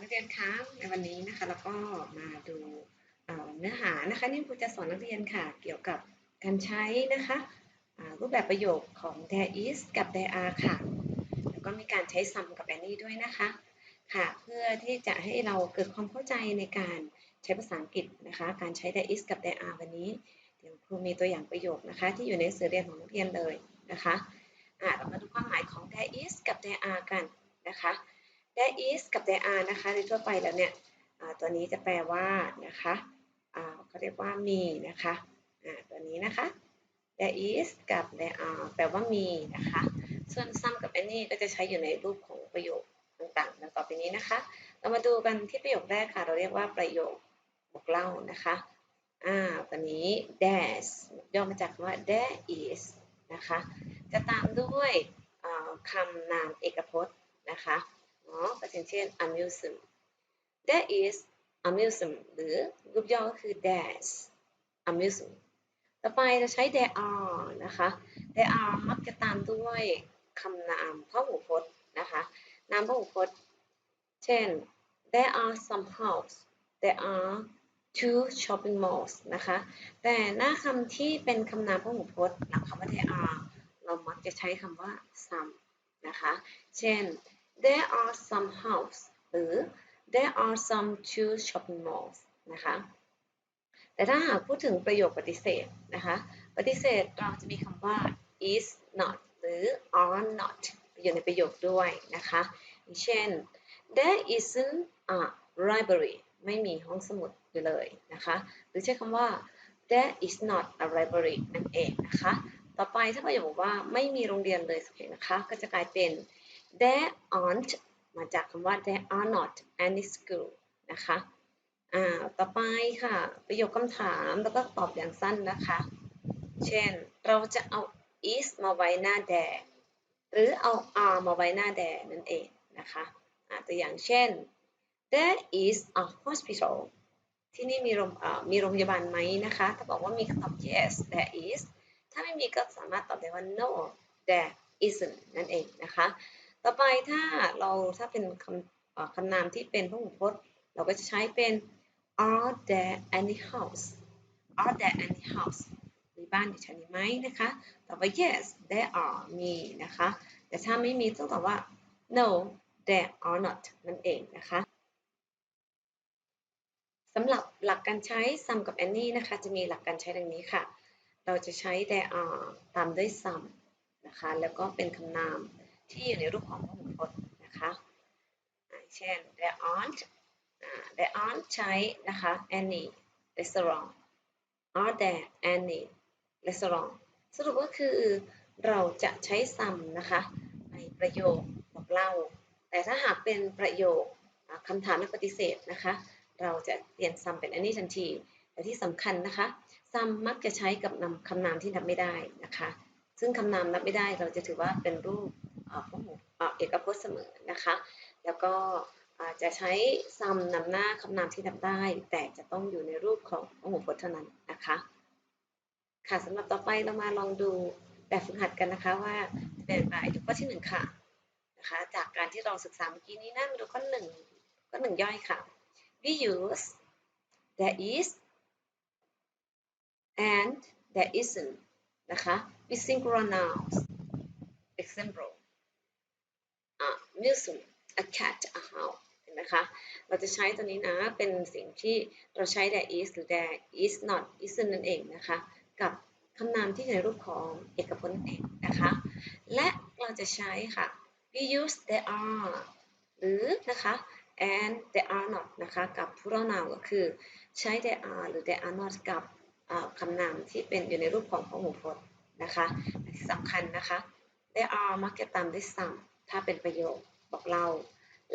นักเรียนคะในวันนี้นะคะแล้วก็มาดูเนื้อหานะคะนี่ครูจะสอนนักเรียนค่ะ เกี่ยวกับการใช้นะคะรูปแบบประโยคของ there is กับ there are ค่ะ แล้วก็มีการใช้ some กับ any ด้วยนะคะค่ะเพื่อที่จะให้เราเกิดความเข้าใจในการใช้ภาษาอังกฤษนะคะ การใช้ there is กับ there are วันนี้เดี๋ยวครูมีตัวอย่างประโยคนะคะ ที่อยู่ในสือเรียนของนักเรียนเลยนะคะเรามาดูความหมายของ there is กับ there are กันนะคะ there is กับ there are นะคะโดยทั่วไปแล้วเนี่ยตัวนี้จะแปลว่านะคะเขาเรียกว่ามีนะคะตัวนี้นะคะ there is กับ there are แปลว่ามีนะคะ ส่วน some กับ any ก็จะใช้อยู่ในรูปของประโยคต่างๆดังต่อไปนี้นะคะ เรามาดูกันที่ประโยคแรกค่ะ เราเรียกว่าประโยคบอกเล่านะคะอ่าตัวนี้ there's ย่อมาจากว่า there is นะคะ จะตามด้วยคำนามเอกพจน์นะคะาะก็เช่นเช่น amusement there is amusement หรือรูปย่อก็คือ there amusement ต่อไปเราใช้ there are นะคะ there are มักจะตามด้วยคำนามพหูพจน์นะคะนามพหูพจน์ เช่น there are some house there are two shopping malls นะคะ แต่หน้าคำที่เป็นคำนามพหูพจน์หลังคำว่า there are เรามักจะใช้คำว่า some นะคะ เช่น there are some house หรือ there are some two shopping malls นะคะแต่ถ้าหากพูดถึงประโยคปฏิเสธนะคะปฏิเสธเราจะมีคำว่า is not หรือ are not อยู่ในประโยคด้วยนะคะเช่น there isn't a library ไม่มีห้องสมุดอยู่เลยนะคะหรือใช้คำว่า there is not a library นั่นเองนะคะต่อไปถ้าประโยคบอกว่าไม่มีโรงเรียนเลยสักแห่งนะคะก็จะกลายเป็น there aren't มาจากคำว่า there are not any school นะคะอ่าต่อไปค่ะ ประโยคคำถามแล้วก็ตอบอย่างสั้นนะคะ เช่น เราจะเอา is มาไว้หน้า there หรือเอา are มาไว้หน้า there นั่นเองนะคะอ่าตัวอย่างเช่น there is a hospital ที่นี่มีโรงมีโรงพยาบาลไหมนะคะ ถ้าบอกว่ามีคำตอบ yes there is ถ้าไม่มีก็สามารถตอบได้ว่า no there isn't นั่นเองนะคะ ต่อไปถ้าเราถ้าเป็นคำคำนามที่เป็นพหูพจน์ เราก็จะใช้เป็น are there any house are there any house มีบ้านอยู่ชั้นนี้ไหมนะคะตอบว่า yes there are มีนะคะ แต่ถ้าไม่มีต้องตอบว่า no there are not นั่นเองนะคะสำหรับหลักการใช้ some กับ any นะคะ จะมีหลักการใช้ดังนี้ค่ะ เราจะใช้ there are ตามด้วย some นะคะ แล้วก็เป็นคำนาม ที่อยู่ในรูปของพหูพจน์นะคะเช่น there aren't there aren't ใช้นะคะ any restaurant are there any restaurant สรุปก็คือเราจะใช้ some นะคะในประโยคบอกเล่า แต่ถ้าหากเป็นประโยคคำถามและปฏิเสธนะคะ เราจะเปลี่ยน some เป็น any ทันที แต่ที่สำคัญนะคะ some มักจะใช้กับนำคำนามที่นับไม่ได้นะคะ ซึ่งคำนามนับไม่ได้เราจะถือว่าเป็นรูป เอกพจน์เสมอนะคะ แล้วก็จะใช้ some นำหน้าคำนามที่นับได้ แต่จะต้องอยู่ในรูปของพหูพจน์เท่านั้นนะคะ ค่ะสำหรับต่อไปเรามาลองดูแบบฝึกหัดกันนะคะว่าเป็นอย่างไรดูข้อที่หนึ่งค่ะนะคะจากการที่เราศึกษาเมื่อกี้นี้นะมาดูข้อหนึ่งข้อหนึ่งย่อยค่ะ we use there is and there isn't นะคะ with singular nouns example museum a cat a house เห็นไหมคะ เราจะใช้ตัวนี้นะ เป็นสิ่งที่เราใช้ there is หรือ there is not isn't นั่นเองนะคะ กับคำนามที่อยู่ในรูปของเอกพจน์นั่นเองนะคะ และเราจะใช้ค่ะ we use there are หรือนะคะ and there are not นะคะ กับ plural noun ก็คือใช้ there are หรือ there are not กับคำนามที่เป็นอยู่ในรูปของพหูพจน์นะคะและที่สำคัญนะคะ there are มักจะตามด้วย some ถ้าเป็นประโยคบอกเล่า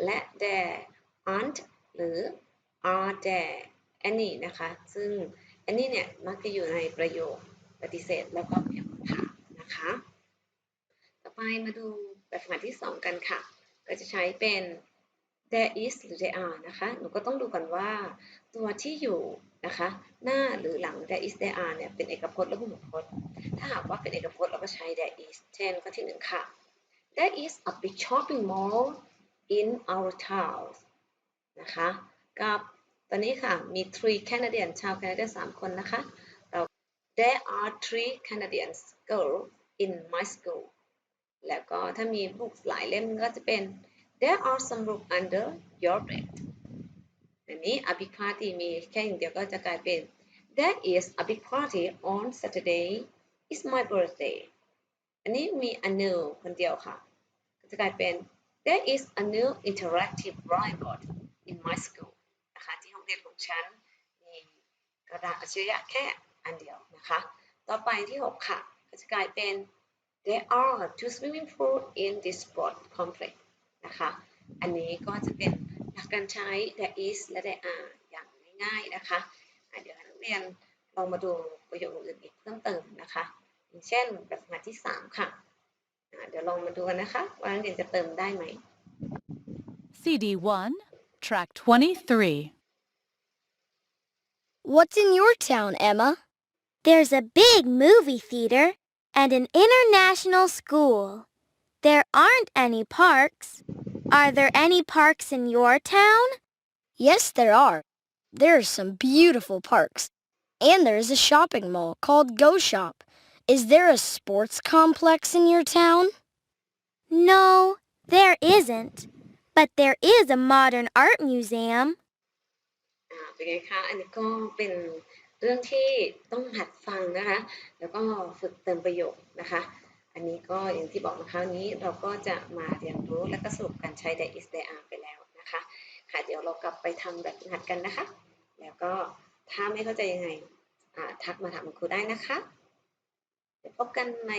และ there aren't หรือ are there any นะคะ ซึ่ง any เนี่ย มักจะอยู่ในประโยคปฏิเสธแล้วก็ประโยคำถามนะคะ ต่อไปมาดูแบบฝึกหัดที่ 2 กันค่ะ ก็จะใช้เป็น there is หรือ there are นะคะ หนูก็ต้องดูก่อนว่า ตัวที่อยู่นะคะ หน้าหรือหลัง there is there are เนี่ย เป็นเอกพจน์และพหูพจน์ ถ้าหากว่าเป็นเอกพจน์เราก็ใช้ there is เช่นข้อที่หนึ่งค่ะ there is a big shopping mall in our town นะคะกับตอนนี้ค่ะ มี three Canadian ชาวแคนาดาสามคนนะคะเรา there are three Canadians girls in my school แล้วก็ถ้ามีบุกหลายเล่มก็จะเป็น there are some books under your bed อันนี้ a big party มีแค่อย่างเดียวก็จะกลายเป็น there is a big party on Saturday it's my birthday อันนี้มี a new คนเดียวค่ะก็จะกลายเป็น there is a new interactive whiteboard in my school นะคะที่ห้องเรียนของฉันมีกระดาษอัจฉริยะแค่อันเดียวนะคะ ต่อไปที่ 6 ค่ะก็จะกลายเป็น there are two swimming pool in this sport complex นะคะ อันนี้ก็จะเป็นหลักการใช้ there is และ there are อย่างง่ายๆนะคะะเดี๋ยวนักเรียนลองมาดูประโยคอื่นอีกเพิ่มเติมนะคะ อย่างเช่นแบบฝึกหัดที่ 3 ค่ะอ่ะเดี๋ยวลองมาดูกันนะคะว่านักเรียนจะเติมได้ไหม CD 1, Track 23. What's in your town, Emma? There's a big movie theater and an international school. There aren't any parks. Are there any parks in your town? Yes, there are. There are some beautiful parks. And there is a shopping mall called Go Shop. Is there a sports complex in your town? No, there isn't. But there is a modern art museum. อ่าเป็นไงคะ อันนี้ก็เป็นเรื่องที่ต้องหัดฟังนะคะ แล้วก็ฝึกเติมประโยคนะคะ อันนี้ก็อย่างที่บอกนะคะวันนี้เราก็จะมาเรียนรู้และก็สรุปการใช้ there is there are ไปแล้วนะคะ ค่ะ เดี๋ยวเรากลับไปทำแบบหัดกันนะคะ แล้วก็ถ้าไม่เข้าใจยังไงอ่าทักมาถามคุณครูได้นะคะ พบกันใน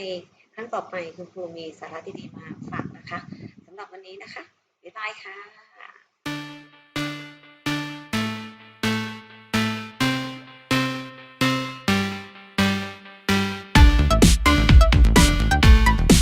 ครั้งต่อไปคุณครูมีสาระดีๆมาฝากนะคะสำหรับวันนี้นะคะ บ๊ายบายค่ะ